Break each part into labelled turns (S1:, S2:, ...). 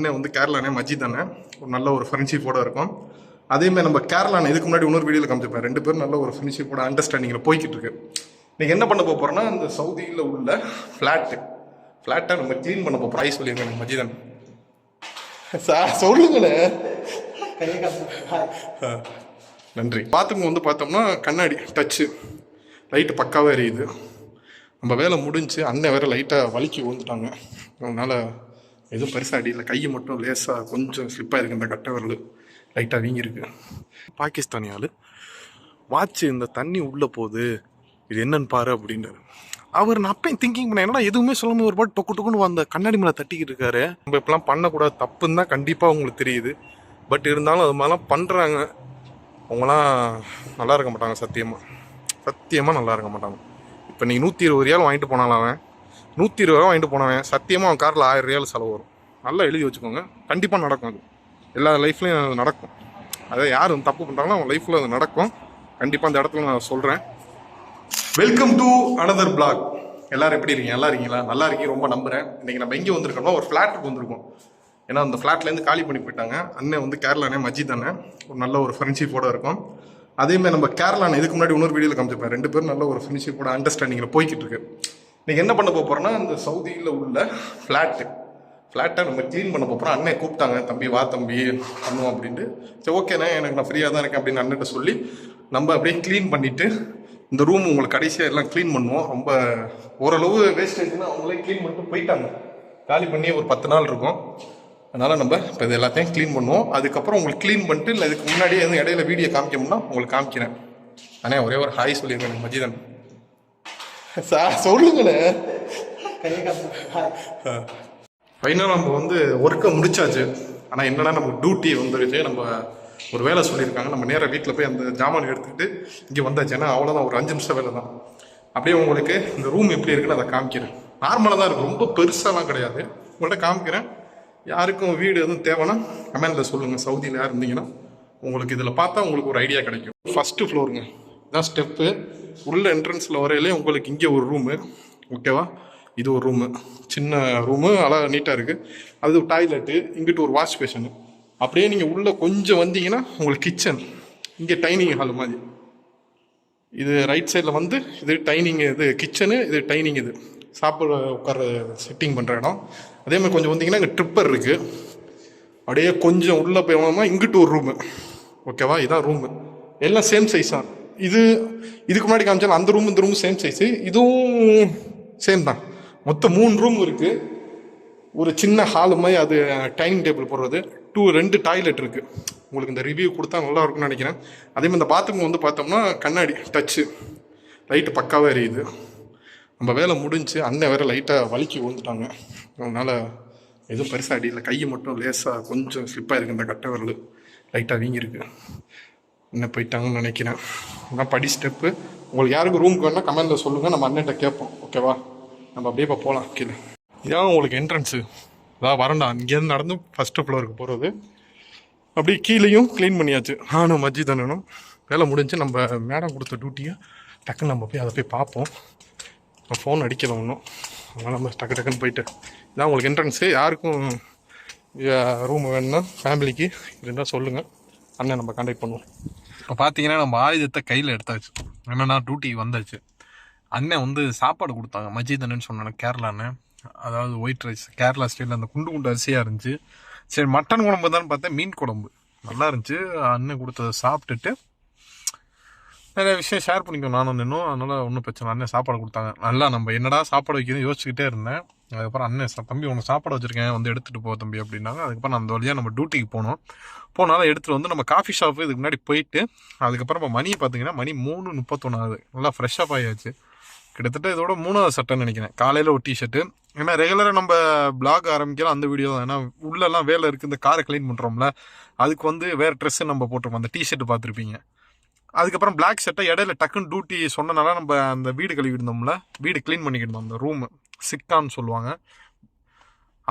S1: அண்ணே வந்து கேரளானே மஜித் தானே ஒரு நல்ல ஒரு ஃப்ரெண்ட்ஷிப்போட இருக்கும் அதேமாதிரி நம்ம கேரளா இதுக்கு முன்னாடி இன்னொரு வீடியோவில் காமிச்சிருப்பேன் ரெண்டு பேரும் நல்ல ஒரு ஃப்ரெண்ட்ஷிப்போட அண்டர்ஸ்டாண்டிங்கில் போய்கிட்டு இருக்கு நீங்கள் என்ன பண்ண போறோம்னா இந்த சவுதியில் உள்ள ஃப்ளாட்டு ஃப்ளாட்டை நம்ம க்ளீன் பண்ண போகிறோம் ப்ரைஸ் சொல்லியிருக்கேன் மஜிதன் சார் சொல்லுங்களேன் நன்றி பாத்ரூம் வந்து பார்த்தோம்னா கண்ணாடி டச்சு லைட்டு பக்காவே எரியுது நம்ம வேலை முடிஞ்சு அண்ணன் வேறு லைட்டாக வலிக்கி விழுந்துட்டாங்க அதனால் எதுவும் பெருசாக அடி இல்லை கை மட்டும் லேசாக கொஞ்சம் ஸ்லிப்பாக இருக்குது இந்த கட்டை வரலு லைட்டாக வீங்கியிருக்கு பாகிஸ்தானி ஆள் வாட்ச் இந்த தண்ணி உள்ளே போகுது இது என்னன்னு பாரு அப்படின்றாரு அவர் நான் அப்பயும் திங்கிங் பண்ண என்னடா எதுவுமே முடியும் ஒரு பாட்டு டொக்கு டொக்குன்னு அந்த கண்ணாடி மேலே தட்டிக்கிட்டு இருக்காரு நம்ம இப்பெல்லாம் பண்ணக்கூடாது தப்புன்னு தான் கண்டிப்பாக உங்களுக்கு தெரியுது பட் இருந்தாலும் அது மாதிரிலாம் பண்ணுறாங்க அவங்களாம் நல்லா இருக்க மாட்டாங்க சத்தியமாக சத்தியமாக நல்லா இருக்க மாட்டாங்க இப்போ நீங்கள் நூற்றி இருபது ரியால் வாங்கிட்டு போனாலும் அவன் நூற்றி இருபது ரூபா வாங்கிட்டு போனவன் சத்தியமாக அவன் காரில் ஆயிரம் ரியால் செலவு வரும் நல்லா எழுதி வச்சுக்கோங்க கண்டிப்பாக நடக்கும் அது எல்லா லைஃப்லேயும் அது நடக்கும் அதை யார் தப்பு பண்ணுறாங்களோ அவன் லைஃப்பில் அது நடக்கும் கண்டிப்பாக அந்த இடத்துல நான் சொல்கிறேன் வெல்கம் டு அனதர் பிளாக் எல்லோரும் எப்படி இருக்கீங்க நல்லா இருக்கீங்களா நல்லா இருக்கீங்க ரொம்ப நம்புகிறேன் இன்றைக்கி நம்ம எங்கே வந்திருக்கோம்னா ஒரு ஃப்ளாட்டுக்கு வந்திருக்கோம் ஏன்னா அந்த ஃப்ளாட்லேருந்து காலி பண்ணி போயிட்டாங்க அண்ணன் வந்து கேரளானே மஜித் தானே ஒரு நல்ல ஒரு ஃப்ரெண்ட்ஷிப்போட இருக்கும் அதேமாதிரி நம்ம கேரளான இதுக்கு முன்னாடி இன்னொரு வீடியோவில் காமிச்சிருப்பேன் ரெண்டு பேரும் நல்ல ஒரு ஃப்ரெண்ட்ஷிப்போட அண்டர்ஸ்டாண்டிங்கில் போய்கிட்டு இருக்கு இன்னைக்கு என்ன பண்ண போகிறோன்னா இந்த சவுதியில் உள்ள ஃப்ளாட்டு ஃப்ளாட்டை நம்ம க்ளீன் பண்ண போகிறோம் அண்ணன் கூப்பிட்டாங்க தம்பி வா தம்பி பண்ணுவோம் அப்படின்ட்டு சரி ஓகேண்ணே எனக்கு நான் ஃப்ரீயாக தான் இருக்கேன் அப்படின்னு அண்ணன்ட்ட சொல்லி நம்ம அப்படியே க்ளீன் பண்ணிவிட்டு இந்த ரூம் உங்களுக்கு கடைசியாக எல்லாம் க்ளீன் பண்ணுவோம் ரொம்ப ஓரளவு வேஸ்டேஜ்னா அவங்களே க்ளீன் பண்ணிட்டு போயிட்டாங்க காலி பண்ணி ஒரு பத்து நாள் இருக்கும் அதனால் நம்ம இப்போ இது எல்லாத்தையும் க்ளீன் பண்ணுவோம் அதுக்கப்புறம் உங்களுக்கு க்ளீன் பண்ணிட்டு இல்லை இதுக்கு முன்னாடியே எதுவும் இடையில வீடியோ காமிக்கணும்னா உங்களுக்கு காமிக்கிறேன் அண்ணே ஒரே ஒரு ஹாய் சொல்லியிருக்கேன் மஜிதன் சார் சொல்லுங்களேன் ஃபைனலாக நம்ம வந்து ஒர்க்கை முடிச்சாச்சு ஆனால் என்னன்னா நமக்கு டியூட்டி வந்துருச்சு நம்ம ஒரு வேலை சொல்லியிருக்காங்க நம்ம நேராக வீட்டில் போய் அந்த ஜாமான் எடுத்துக்கிட்டு இங்கே வந்தாச்சுன்னா அவ்வளோதான் ஒரு அஞ்சு நிமிஷம் வேலை தான் அப்படியே உங்களுக்கு இந்த ரூம் எப்படி இருக்குன்னு அதை காமிக்கிறேன் நார்மலாக தான் இருக்கும் ரொம்ப பெருசாலாம் கிடையாது உங்கள்கிட்ட காமிக்கிறேன் யாருக்கும் வீடு எதுவும் தேவைன்னா கமெண்டில் சொல்லுங்கள் சவுதியில் யார் இருந்தீங்கன்னா உங்களுக்கு இதில் பார்த்தா உங்களுக்கு ஒரு ஐடியா கிடைக்கும் ஃபஸ்ட்டு ஃப்ளோருங்க இதான் ஸ்டெப்பு உள்ள என்ட்ரன்ஸில் வரையிலே உங்களுக்கு இங்கே ஒரு ரூமு ஓகேவா இது ஒரு ரூமு சின்ன ரூமு அழகாக நீட்டாக இருக்குது அது டாய்லெட்டு இங்கிட்டு ஒரு வாஷ் பேஷனு அப்படியே நீங்கள் உள்ளே கொஞ்சம் வந்தீங்கன்னா உங்களுக்கு கிச்சன் இங்கே டைனிங் ஹால் மாதிரி இது ரைட் சைடில் வந்து இது டைனிங் இது கிச்சனு இது டைனிங் இது சாப்பிட உட்கார செட்டிங் பண்ணுற இடம் அதே மாதிரி கொஞ்சம் வந்தீங்கன்னா இங்கே ட்ரிப்பர் இருக்குது அப்படியே கொஞ்சம் உள்ளே போய் இங்கிட்டு ஒரு ரூமு ஓகேவா இதான் ரூமு எல்லாம் சேம் சைஸ் தான் இது இதுக்கு முன்னாடி காமிச்சாலும் அந்த ரூம் இந்த ரூம் சேம் சைஸ் இதுவும் சேம் தான் மொத்தம் மூணு ரூம் இருக்குது ஒரு சின்ன ஹாலு மாதிரி அது டைனிங் டேபிள் போடுறது டூ ரெண்டு டாய்லெட் இருக்குது உங்களுக்கு இந்த ரிவ்யூ கொடுத்தா நல்லா இருக்கும்னு நினைக்கிறேன் அதே மாதிரி இந்த பாத்ரூம் வந்து பார்த்தோம்னா கண்ணாடி டச்சு லைட்டு பக்காவே எரியுது நம்ம வேலை முடிஞ்சு அண்ணன் வேற லைட்டாக வலிக்கி விழுந்துட்டாங்க அதனால் எதுவும் பெருசாக அடியில் கை மட்டும் லேசாக கொஞ்சம் ஸ்லிப்பாக இருக்குது இந்த கட்டை விரல் லைட்டாக வீங்கியிருக்கு என்ன போயிட்டாங்கன்னு நினைக்கிறேன் நான் படி ஸ்டெப்பு உங்களுக்கு யாருக்கு ரூம் வேணால் கமெண்டில் சொல்லுங்கள் நம்ம அண்ணன்ட்ட கேட்போம் ஓகேவா நம்ம அப்படியே இப்போ போகலாம் கீழே இதான் உங்களுக்கு என்ட்ரன்ஸு அதான் வரண்டா இங்கேருந்து நடந்து ஃபஸ்ட்டு ஃப்ளோருக்கு போகிறது அப்படியே கீழேயும் க்ளீன் பண்ணியாச்சு நானும் மஜ்ஜித் தானும் வேலை முடிஞ்சு நம்ம மேடம் கொடுத்த டியூட்டியை டக்குன்னு நம்ம போய் அதை போய் பார்ப்போம் நம்ம ஃபோன் அடிக்கல ஒன்றும் அதனால் நம்ம டக்கு டக்குன்னு போயிட்டு இதான் உங்களுக்கு என்ட்ரன்ஸு யாருக்கும் ரூம் வேணும்னா ஃபேமிலிக்கு இருந்தால் சொல்லுங்கள் அண்ணன் நம்ம கான்டாக்ட் பண்ணுவோம் இப்போ பார்த்தீங்கன்னா நம்ம ஆயுதத்தை கையில் எடுத்தாச்சு என்னென்னா டியூட்டி வந்தாச்சு அண்ணன் வந்து சாப்பாடு கொடுத்தாங்க மஜித் அண்ணன் சொன்னாங்க கேரளான்னு அதாவது ஒயிட் ரைஸ் கேரளா ஸ்டைலில் அந்த குண்டு குண்டு அரிசியாக இருந்துச்சு சரி மட்டன் குழம்பு தான் பார்த்தேன் மீன் குழம்பு நல்லா இருந்துச்சு அண்ணன் கொடுத்ததை சாப்பிட்டுட்டு நிறைய விஷயம் ஷேர் பண்ணிக்கோ நானும் நின்னும் அதனால் ஒன்றும் பிரச்சனை அண்ணன் சாப்பாடு கொடுத்தாங்க நல்லா நம்ம என்னடா சாப்பாடு வைக்கணும் யோசிச்சுக்கிட்டே இருந்தேன் அதுக்கப்புறம் அண்ணன் தம்பி உனக்கு சாப்பாடு வச்சுருக்கேன் வந்து எடுத்துகிட்டு போ தம்பி அப்படின்னாங்க அதுக்கப்புறம் அந்த வழியாக நம்ம டியூட்டிக்கு போனோம் போனாலும் எடுத்துகிட்டு வந்து நம்ம காஃபி ஷாப்பு இதுக்கு முன்னாடி போயிட்டு அதுக்கப்புறம் இப்போ மணி பார்த்தீங்கன்னா மணி மூணு முப்பத்தொன்னாவது நல்லா ஃப்ரெஷ்ஷாக ஆயாச்சு கிட்டத்தட்ட இதோட மூணாவது சட்டைன்னு நினைக்கிறேன் காலையில் ஒரு டிஷர்ட்டு ஏன்னா ரெகுலராக நம்ம பிளாக் ஆரம்பிக்கிறோம் அந்த வீடியோ தான் ஏன்னா உள்ளெல்லாம் வேலை இருக்குது இந்த காரை க்ளீன் பண்ணுறோம்ல அதுக்கு வந்து வேறு ட்ரெஸ்ஸு நம்ம போட்டிருப்போம் அந்த டிஷர்ட் பார்த்துருப்பீங்க அதுக்கப்புறம் பிளாக் சட்டை இடையில டக்குன்னு டியூட்டி சொன்னனால நம்ம அந்த வீடு கழுவிட்டு இருந்தோம்ல வீடு க்ளீன் பண்ணிக்கிட்டு இருந்தோம் அந்த ரூமு சிக்கான்னு சொல்லுவாங்க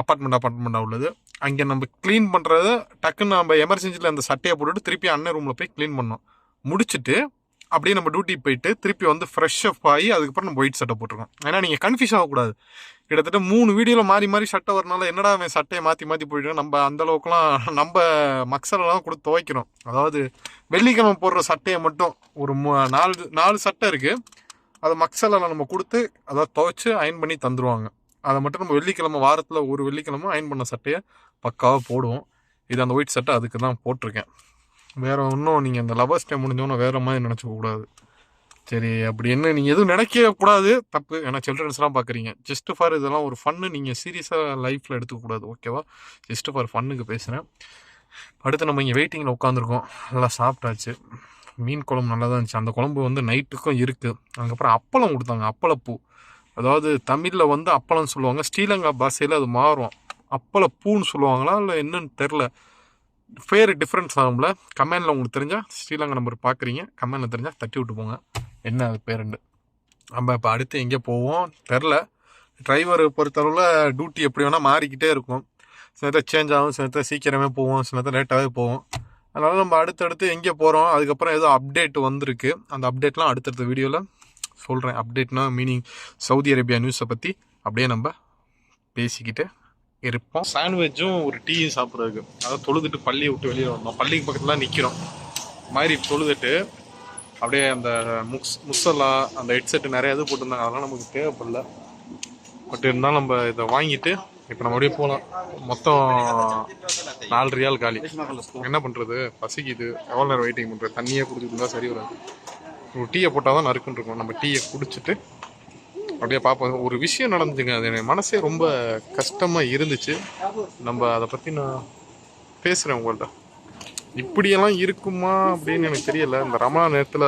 S1: அப்பார்ட்மெண்ட் அப்பார்ட்மெண்ட்டாக உள்ளது அங்கே நம்ம க்ளீன் பண்ணுறது டக்குன்னு நம்ம எமர்ஜென்சியில் அந்த சட்டையை போட்டுட்டு திருப்பி அண்ணன் ரூமில் போய் க்ளீன் பண்ணோம் முடிச்சுட்டு அப்படியே நம்ம டியூட்டி போயிட்டு திருப்பி வந்து ஃப்ரெஷ் அப் ஆகி அதுக்கப்புறம் நம்ம ஒயிட் சட்டை போட்டிருக்கோம் ஏன்னா நீங்கள் கன்ஃபியூஸ் ஆகக்கூடாது கிட்டத்தட்ட மூணு வீடியோவில் மாறி மாறி சட்டை வரனால என்னடா அவன் சட்டையை மாற்றி மாற்றி போய்ட்டு நம்ம அந்தளவுக்குலாம் நம்ம மக்சலெலாம் கொடுத்து துவைக்கிறோம் அதாவது வெள்ளிக்கிழமை போடுற சட்டையை மட்டும் ஒரு நாலு நாலு சட்டை இருக்குது அதை மக்சலில் நம்ம கொடுத்து அதை துவைச்சு அயன் பண்ணி தந்துடுவாங்க அதை மட்டும் நம்ம வெள்ளிக்கிழமை வாரத்தில் ஒரு வெள்ளிக்கிழமை அயன் பண்ண சட்டையை பக்காவாக போடுவோம் இது அந்த ஒயிட் சட்டை அதுக்கு தான் போட்டிருக்கேன் வேறு ஒன்றும் நீங்கள் அந்த லவர்ஸ் டே முடிஞ்சோன்னே வேறு மாதிரி நினச்சிக்கக்கூடாது சரி அப்படி என்ன நீங்கள் எதுவும் நினைக்கக்கூடாது தப்பு ஏன்னா சில்ட்ரன்ஸ்லாம் பார்க்குறீங்க ஜஸ்ட் ஃபார் இதெல்லாம் ஒரு ஃபன்னு நீங்கள் சீரியஸாக லைஃப்பில் எடுத்துக்கக்கூடாது ஓகேவா ஜஸ்ட் ஃபார் ஃபன்னுக்கு பேசுகிறேன் அடுத்து நம்ம இங்கே வெயிட்டிங்கில் உட்காந்துருக்கோம் நல்லா சாப்பிட்டாச்சு மீன் குழம்பு நல்லா தான் இருந்துச்சு அந்த குழம்பு வந்து நைட்டுக்கும் இருக்குது அதுக்கப்புறம் அப்பளம் கொடுத்தாங்க அப்பளப்பூ அதாவது தமிழில் வந்து அப்பளம்னு சொல்லுவாங்க ஸ்ரீலங்கா பாஷையில் அது மாறும் அப்பளப்பூன்னு சொல்லுவாங்களா இல்லை என்னன்னு தெரில ஃபேர் டிஃப்ரென்ஸ் ஆகும்ல கமெண்டில் உங்களுக்கு தெரிஞ்சால் ஸ்ரீலங்கா நம்பர் பார்க்குறீங்க கமெண்டில் தெரிஞ்சால் தட்டி விட்டு போங்க என்ன அது பேருண்டு நம்ம இப்போ அடுத்து எங்கே போவோம் தெரில டிரைவர் பொறுத்தளவில் டியூட்டி எப்படி வேணால் மாறிக்கிட்டே இருக்கும் சில நேரத்தில் சேஞ்ச் ஆகும் சில நேரத்தில் சீக்கிரமே போவோம் சில நேரத்தில் லேட்டாகவே போவோம் அதனால் நம்ம அடுத்தடுத்து எங்கே போகிறோம் அதுக்கப்புறம் ஏதோ அப்டேட் வந்திருக்கு அந்த அப்டேட்லாம் அடுத்தடுத்த வீடியோவில் சொல்கிறேன் அப்டேட்னா மீனிங் சவுதி அரேபியா நியூஸை பற்றி அப்படியே நம்ம பேசிக்கிட்டு இருப்போம் சாண்ட்விச்சும் ஒரு டீயும் சாப்பிட்றதுக்கு அதாவது தொழுதுட்டு பள்ளியை விட்டு வெளியே வந்தோம் பள்ளிக்கு பக்கத்தில் நிற்கிறோம் மாதிரி தொழுதுட்டு அப்படியே அந்த முக்ஸ் முசல்லா அந்த ஹெட்செட்டு நிறையா இது போட்டிருந்தாங்க அதெல்லாம் நமக்கு தேவைப்படல பட் இருந்தாலும் நம்ம இதை வாங்கிட்டு இப்போ நம்ம அப்படியே போகலாம் மொத்தம் நாலு ரியால் காலி என்ன பண்ணுறது பசிக்குது எவ்வளோ நேரம் வெயிட்டிங் பண்ணுறது தண்ணியே குடிச்சிட்டு சரி வராது ஒரு டீயை போட்டால் தான் நறுக்குன்னு இருக்கும் நம்ம டீயை குடிச்சிட்டு அப்படியே பார்ப்போம் ஒரு விஷயம் நடந்துச்சுங்க அது என் மனசே ரொம்ப கஷ்டமாக இருந்துச்சு நம்ம அதை பற்றி நான் பேசுகிறேன் உங்கள்கிட்ட இப்படியெல்லாம் இருக்குமா அப்படின்னு எனக்கு தெரியல இந்த ரமணா நேரத்தில்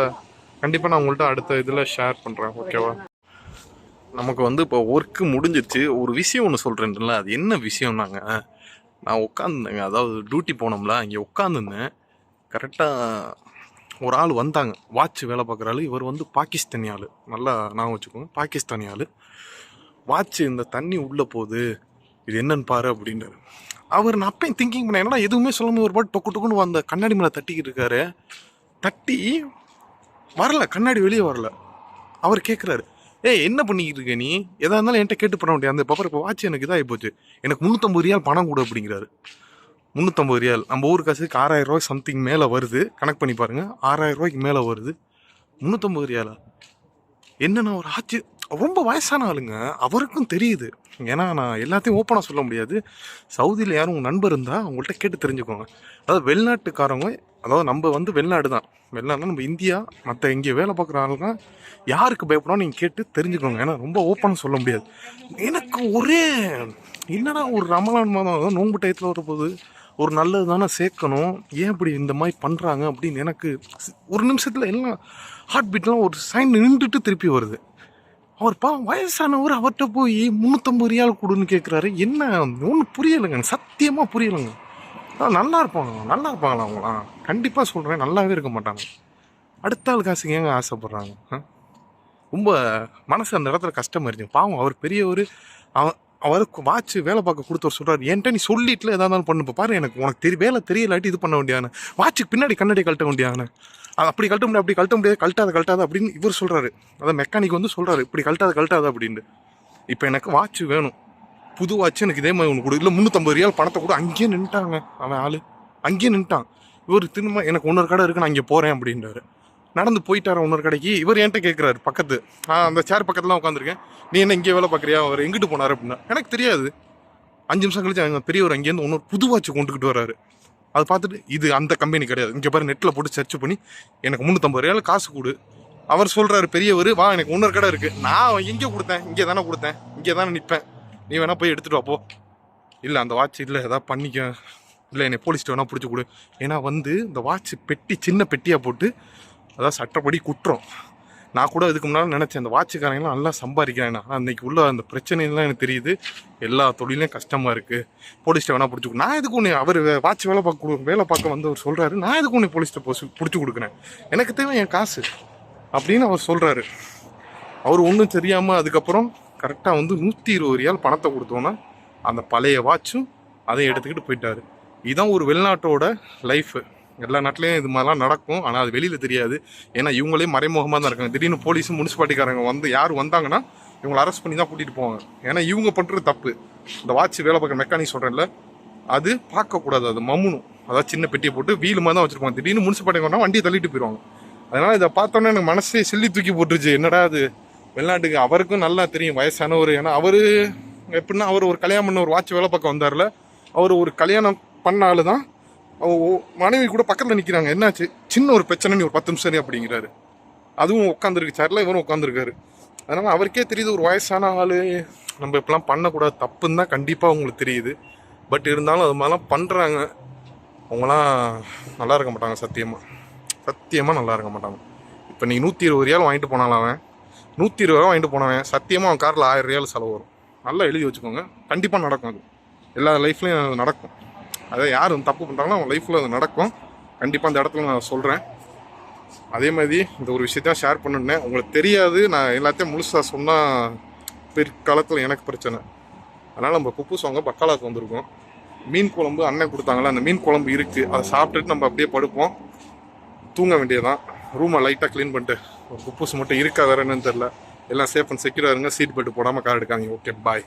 S1: கண்டிப்பாக நான் உங்கள்கிட்ட அடுத்த இதில் ஷேர் பண்ணுறேன் ஓகேவா நமக்கு வந்து இப்போ ஒர்க்கு முடிஞ்சிச்சு ஒரு விஷயம் ஒன்று சொல்கிறேன்ல அது என்ன விஷயம்னாங்க நான் உட்காந்துருந்தேங்க அதாவது டியூட்டி போனோம்ல இங்கே உட்காந்துருந்தேன் கரெக்டாக ஒரு ஆள் வந்தாங்க வாட்ச் வேலை பார்க்குற இவர் வந்து பாகிஸ்தானி ஆள் நல்லா நான் வச்சுக்கோங்க பாகிஸ்தானி ஆள் வாட்ச் இந்த தண்ணி உள்ளே போகுது இது என்னன்னு பாரு அப்படின்றாரு அவர் நான் அப்பயும் திங்கிங் பண்ணேன் என்னடா எதுவுமே சொல்லாமல் ஒரு பாட்டு டொக்கு டொக்குன்னு வந்த கண்ணாடி மேலே தட்டிக்கிட்டு இருக்காரு தட்டி வரல கண்ணாடி வெளியே வரல அவர் கேட்குறாரு ஏய் என்ன பண்ணிக்கிட்டு இருக்க நீ எதா இருந்தாலும் என்கிட்ட கேட்டு பண்ண முடியாது அந்த பப்பர் இப்போ வாட்ச் எனக்கு இதாகி போச்சு எனக்கு முந்நூற்றம்பது ரியால் பணம் கூட அப்படிங்கிறாரு முந்நூற்றம்பது ரியால் நம்ம ஊர் காசுக்கு ஆறாயிரம் ரூபாய் சம்திங் மேலே வருது கணக்கு பண்ணி பாருங்கள் ஆறாயிரம் ரூபாய்க்கு மேலே வருது முந்நூற்றம்பது ரியாலா என்னென்ன ஒரு ஆச்சு ரொம்ப வயசான ஆளுங்க அவருக்கும் தெரியுது ஏன்னா நான் எல்லாத்தையும் ஓப்பனாக சொல்ல முடியாது சவுதியில் யாரும் உங்கள் நண்பர் இருந்தால் அவங்கள்ட்ட கேட்டு தெரிஞ்சுக்கோங்க அதாவது வெளிநாட்டுக்காரவங்க அதாவது நம்ம வந்து வெளிநாடு தான் வெளிநாடுனா நம்ம இந்தியா மற்ற இங்கே வேலை பார்க்குற யாருக்கு பயப்படணும் நீங்கள் கேட்டு தெரிஞ்சுக்கோங்க ஏன்னா ரொம்ப ஓப்பனாக சொல்ல முடியாது எனக்கு ஒரே என்னடா ஒரு ரமலான் மாதம் நோன்பு டயத்தில் வரும்போது ஒரு நல்லது தானே சேர்க்கணும் ஏன் இப்படி இந்த மாதிரி பண்ணுறாங்க அப்படின்னு எனக்கு ஒரு நிமிஷத்தில் எல்லாம் ஹார்ட் பீட்லாம் ஒரு சைன் நின்றுட்டு திருப்பி வருது அவர் பா வயசானவர் அவர்கிட்ட போய் முந்நூற்றம்பது ரியால் கொடுன்னு கேட்குறாரு என்ன ஒன்றும் புரியலைங்க சத்தியமாக புரியலைங்க நல்லா இருப்பாங்க நல்லா இருப்பாங்களா அவங்களாம் கண்டிப்பாக சொல்கிறேன் நல்லாவே இருக்க மாட்டாங்க அடுத்த ஆள் காசுக்கு ஏங்க ஆசைப்பட்றாங்க ரொம்ப மனசு அந்த இடத்துல கஷ்டமாக இருந்துச்சு பாவம் அவர் பெரியவர் அவ அவருக்கு வாட்ச் வேலை பார்க்க கொடுத்தவர் சொல்கிறார் என்கிட்ட நீ சொல்லிட்டுல எதாக இருந்தாலும் பண்ணு பாரு எனக்கு உனக்கு தெரிய வேலை தெரியலாட்டி இது பண்ண வேண்டியான வாட்சுக்கு பின்னாடி கண்ணாடி கழட்ட வேண்டியான அது அப்படி கழட்ட முடியாது அப்படி கழட்ட முடியாது கழட்டாத கழட்டாத அப்படின்னு இவர் சொல்கிறாரு அதான் மெக்கானிக் வந்து சொல்கிறாரு இப்படி கழட்டாத கழட்டாத அப்படின்னு இப்போ எனக்கு வாட்ச் வேணும் புது எனக்கு இதே மாதிரி ஒன்று கொடு இல்லை முந்நூற்றம்பது ரியால் பணத்தை கூட அங்கேயே நின்ட்டாங்க அவன் ஆள் அங்கேயே நின்ட்டான் இவர் திரும்ப எனக்கு இன்னொரு கடை இருக்குது நான் இங்கே போகிறேன் அப்படின்றாரு நடந்து போயிட்டார இன்னொரு கடைக்கு இவர் என்கிட்ட கேட்குறாரு பக்கத்து அந்த சேர் பக்கத்தில் உட்காந்துருக்கேன் நீ என்ன இங்கே வேலை பார்க்குறியா அவர் எங்கிட்டு போனார் அப்படின்னா எனக்கு தெரியாது அஞ்சு நிமிஷம் கழிச்சு அவங்க பெரியவர் அங்கேருந்து ஒன்று புது வாட்ச் கொண்டுக்கிட்டு வராரு அதை பார்த்துட்டு இது அந்த கம்பெனி கிடையாது இங்கே பாரு நெட்டில் போட்டு சர்ச் பண்ணி எனக்கு முந்நூற்றம்பது ரூபாயில் காசு கொடு அவர் சொல்கிறாரு பெரியவர் வா எனக்கு இன்னொரு கடை இருக்குது நான் எங்கே கொடுத்தேன் இங்கே தானே கொடுத்தேன் இங்கே தானே நிற்பேன் நீ வேணா போய் எடுத்துட்டு வா போ இல்லை அந்த வாட்ச் இல்லை ஏதாவது பண்ணிக்க இல்லை என்னை போலீஸ் வேணா பிடிச்சி கொடு ஏன்னா வந்து இந்த வாட்ச் பெட்டி சின்ன பெட்டியாக போட்டு அதாவது சட்டப்படி குற்றம் நான் கூட இதுக்கு முன்னால் நினச்சேன் அந்த வாட்சுக்காரங்களாம் நல்லா சம்பாதிக்கிறேன் ஆனால் அன்றைக்கி உள்ள அந்த பிரச்சனைலாம் எனக்கு தெரியுது எல்லா தொழிலையும் கஷ்டமாக இருக்குது போலீஸ்ட்டை வேணால் பிடிச்சி நான் எதுக்கு ஒன்று அவர் வாட்ச் வேலை பார்க்க வேலை பார்க்க வந்து அவர் சொல்கிறாரு நான் எதுக்கு ஒன்று போலீஸ்ட்டை போ பிடிச்சி கொடுக்குறேன் எனக்கு தேவை என் காசு அப்படின்னு அவர் சொல்கிறாரு அவர் ஒன்றும் தெரியாமல் அதுக்கப்புறம் கரெக்டாக வந்து நூற்றி இருபது ரியால் பணத்தை கொடுத்தோன்னா அந்த பழைய வாட்சும் அதையும் எடுத்துக்கிட்டு போயிட்டார் இதுதான் ஒரு வெளிநாட்டோட லைஃபு எல்லா நாட்டிலையும் இது மாதிரிலாம் நடக்கும் ஆனால் அது வெளியில் தெரியாது ஏன்னா இவங்களே மறைமுகமாக தான் இருக்காங்க திடீர்னு போலீஸும் முனிசிபாலிட்டிக்காரங்க வந்து யார் வந்தாங்கன்னா இவங்களை அரெஸ்ட் பண்ணி தான் கூட்டிகிட்டு போவாங்க ஏன்னா இவங்க பண்ணுறது தப்பு இந்த வாட்ச் வேலை பார்க்குற மெக்கானிக் சொல்கிறேன்ல அது பார்க்கக்கூடாது அது மம்முனும் அதாவது சின்ன பெட்டியை போட்டு வீல் மாதிரி தான் வச்சுருப்பாங்க திடீர்னு முனிசிபாலிட்டி வண்டியை தள்ளிட்டு போயிடுவாங்க அதனால் இதை பார்த்தோன்னே எனக்கு மனசே சில்லி தூக்கி போட்டுருச்சு என்னடா அது வெளிநாட்டுக்கு அவருக்கும் நல்லா தெரியும் வயசானவர் ஏன்னா அவர் எப்படின்னா அவர் ஒரு கல்யாணம் பண்ண ஒரு வாட்ச் வேலை பக்கம் வந்தார்ல அவர் ஒரு கல்யாணம் பண்ண ஆள் தான் மனைவி கூட பக்கத்தில் நிற்கிறாங்க என்னாச்சு சின்ன ஒரு பிரச்சனை ஒரு பத்து நிமிஷம் சரி அப்படிங்கிறாரு அதுவும் உட்காந்துருக்கு சேரில் இவரும் உட்காந்துருக்காரு அதனால் அவருக்கே தெரியுது ஒரு வயசான ஆள் நம்ம இப்பெல்லாம் பண்ணக்கூடாது தப்புன்னு தான் கண்டிப்பாக அவங்களுக்கு தெரியுது பட் இருந்தாலும் அது மாதிரிலாம் பண்ணுறாங்க அவங்களாம் நல்லா இருக்க மாட்டாங்க சத்தியமாக சத்தியமாக நல்லா இருக்க மாட்டாங்க இப்போ நீங்கள் நூற்றி இருபது ரியால் வாங்கிட்டு போனாலும் அவன் நூற்றி இருபது ரூபா வாங்கிட்டு போனவன் சத்தியமாக அவன் காரில் ஆயிரம் ரியால் செலவு வரும் நல்லா எழுதி வச்சுக்கோங்க கண்டிப்பாக நடக்கும் அது எல்லா லைஃப்லையும் அது நடக்கும் அதை யார் தப்பு பண்ணுறாங்களோ அவன் லைஃப்பில் அது நடக்கும் கண்டிப்பாக அந்த இடத்துல நான் சொல்கிறேன் அதே மாதிரி இந்த ஒரு விஷயத்தான் ஷேர் பண்ணுனேன் உங்களுக்கு தெரியாது நான் எல்லாத்தையும் முழுசாக சொன்னால் பிற்காலத்தில் எனக்கு பிரச்சனை அதனால் நம்ம குப்பு சோங்க பக்காலாவுக்கு வந்திருக்கோம் மீன் குழம்பு அண்ணன் கொடுத்தாங்களே அந்த மீன் குழம்பு இருக்குது அதை சாப்பிட்டுட்டு நம்ம அப்படியே படுப்போம் தூங்க வேண்டியதுதான் ரூமை லைட்டாக க்ளீன் பண்ணிட்டு குப்பூசு மட்டும் இருக்கா என்னன்னு தெரில எல்லாம் சேஃப் அண்ட் செக்யூராக இருங்க சீட் பெல்ட் போடாமல் கார் எடுக்காங்க ஓகே பாய்